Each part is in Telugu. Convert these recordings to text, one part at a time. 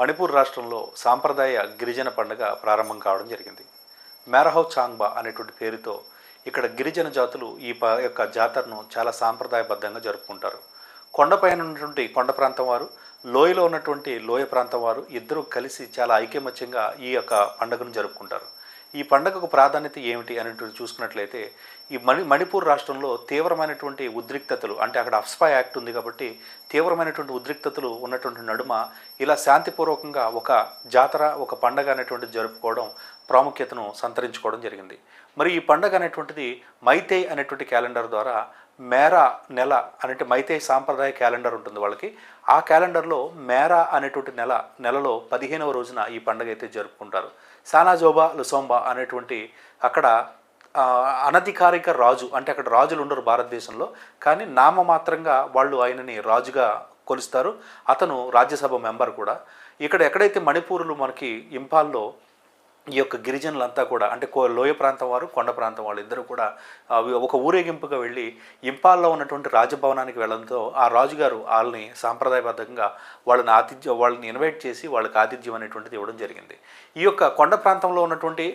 మణిపూర్ రాష్ట్రంలో సాంప్రదాయ గిరిజన పండుగ ప్రారంభం కావడం జరిగింది. మేరహౌ చాంగ్బా అనేటువంటి పేరుతో ఇక్కడ గిరిజన జాతులు ఈ ప యొక్క జాతరను చాలా సాంప్రదాయబద్ధంగా జరుపుకుంటారు. కొండపైన ఉన్నటువంటి కొండ ప్రాంతం వారు లోయలో ఉన్నటువంటి లోయ ప్రాంతం వారు ఇద్దరూ కలిసి చాలా ఐకమత్యంగా ఈ యొక్క పండుగను జరుపుకుంటారు. ఈ పండుగకు ప్రాధాన్యత ఏమిటి అనేటువంటి చూసుకున్నట్లయితే ఈ మణి మణిపూర్ రాష్ట్రంలో తీవ్రమైనటువంటి ఉద్రిక్తతలు అంటే అక్కడ అఫ్స్పా యాక్ట్ ఉంది కాబట్టి తీవ్రమైనటువంటి ఉద్రిక్తతలు ఉన్నటువంటి నడుమ ఇలా శాంతిపూర్వకంగా ఒక జాతర ఒక పండగ అనేటువంటిది జరుపుకోవడం ప్రాముఖ్యతను సంతరించుకోవడం జరిగింది. మరి ఈ పండగ అనేటువంటిది మైతే అనేటువంటి క్యాలెండర్ ద్వారా మేరా నెల అంటే మైతే సాంప్రదాయ క్యాలెండర్ ఉంటుంది వాళ్ళకి. ఆ క్యాలెండర్లో మేరా అనేటువంటి నెల నెలలో పదిహేనవ రోజున ఈ పండుగ అయితే జరుపుకుంటారు. సానాజోబా లుసోంబా అనేటువంటి అక్కడ అనధికారిక రాజు అంటే అక్కడ రాజులు ఉండరు భారతదేశంలో కానీ నామమాత్రంగా వాళ్ళు ఆయనని రాజుగా కొలుస్తారు. అతను రాజ్యసభ మెంబర్ కూడా. ఇక్కడ ఎక్కడైతే మణిపూర్లు మనకి ఇంపాల్లో ఈ యొక్క గిరిజనులంతా కూడా అంటే కో లోయ ప్రాంతం వారు కొండ ప్రాంతం వాళ్ళు ఇద్దరు కూడా ఒక ఊరేగింపుగా వెళ్ళి ఇంపాల్లో ఉన్నటువంటి రాజభవనానికి వెళ్ళడంతో ఆ రాజుగారు వాళ్ళని సాంప్రదాయబద్ధంగా వాళ్ళని ఆతిథ్యం వాళ్ళని ఇన్వైట్ చేసి వాళ్ళకి ఆతిథ్యం అనేటువంటిది ఇవ్వడం జరిగింది. ఈ యొక్క కొండ ప్రాంతంలో ఉన్నటువంటి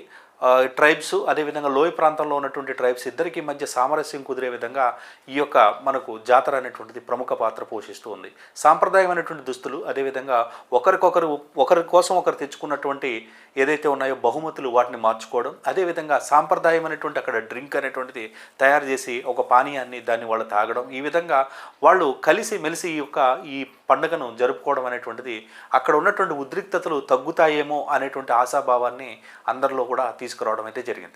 ట్రైబ్స్ అదేవిధంగా లోయ ప్రాంతంలో ఉన్నటువంటి ట్రైబ్స్ ఇద్దరికి మధ్య సామరస్యం కుదిరే విధంగా ఈ యొక్క మనకు జాతర అనేటువంటిది ప్రముఖ పాత్ర పోషిస్తూ ఉంది. సాంప్రదాయమైనటువంటి దుస్తులు అదేవిధంగా ఒకరికొకరు ఒకరి కోసం ఒకరు తెచ్చుకున్నటువంటి ఏదైతే ఉన్నాయో బహుమతులు వాటిని మార్చుకోవడం అదేవిధంగా సాంప్రదాయమైనటువంటి అక్కడ డ్రింక్ అనేటువంటిది తయారు చేసి ఒక పానీయాన్ని దాన్ని వాళ్ళు తాగడం ఈ విధంగా వాళ్ళు కలిసి మెలిసి ఈ యొక్క ఈ పండుగను జరుపుకోవడం అనేటువంటిది అక్కడ ఉన్నటువంటి ఉద్రిక్తతలు తగ్గుతాయేమో అనేటువంటి ఆశాభావాన్ని అందరిలో కూడా తీసుకురావడం అయితే జరిగింది.